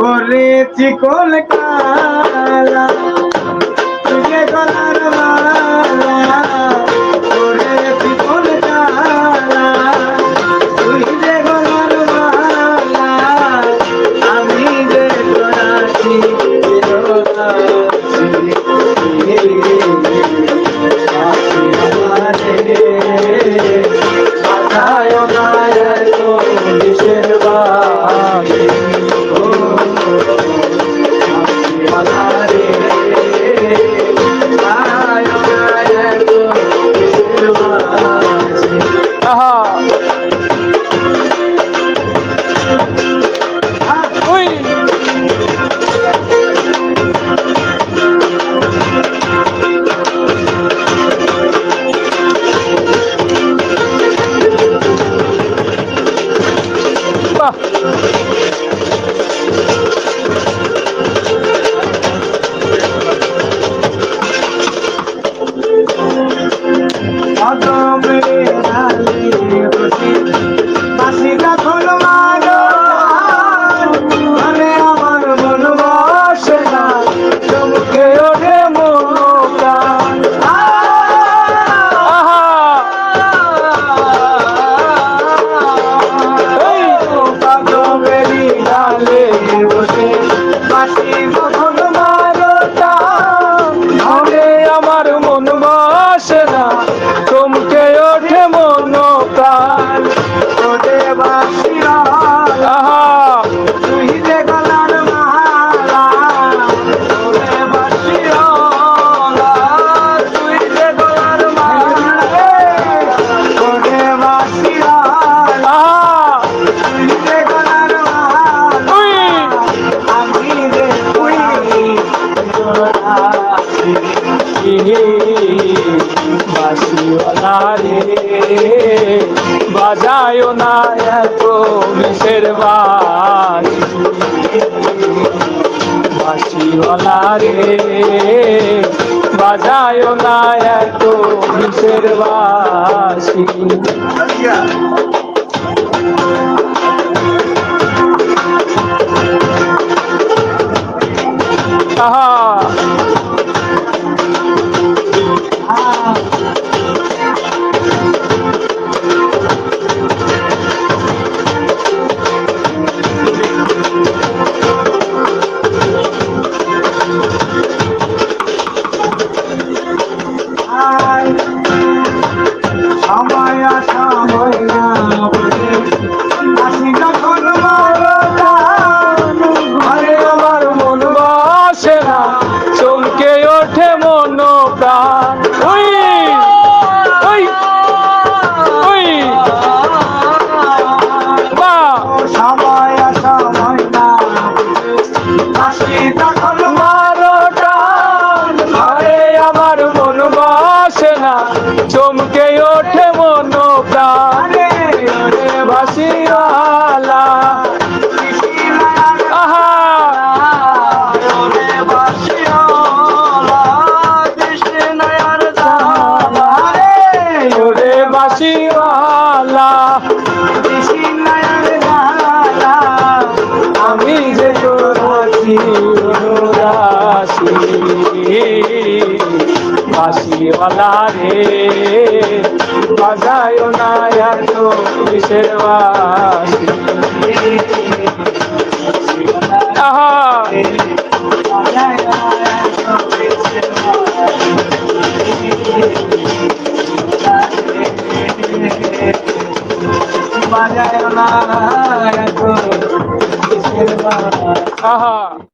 ওরে চিকল Hallelujah. হে বাসিওনা রে বাজায়ও না এত বিষের বাসি। বাসিওনা রে বাজায়ও না এত বিষের বাসি। আচ্ছা। তখন মারো টান আমার বাসিওয়ালা রে। বাজায় না এত কিসের বাসি। বাজায় না এত কিসের বাসি। আহা।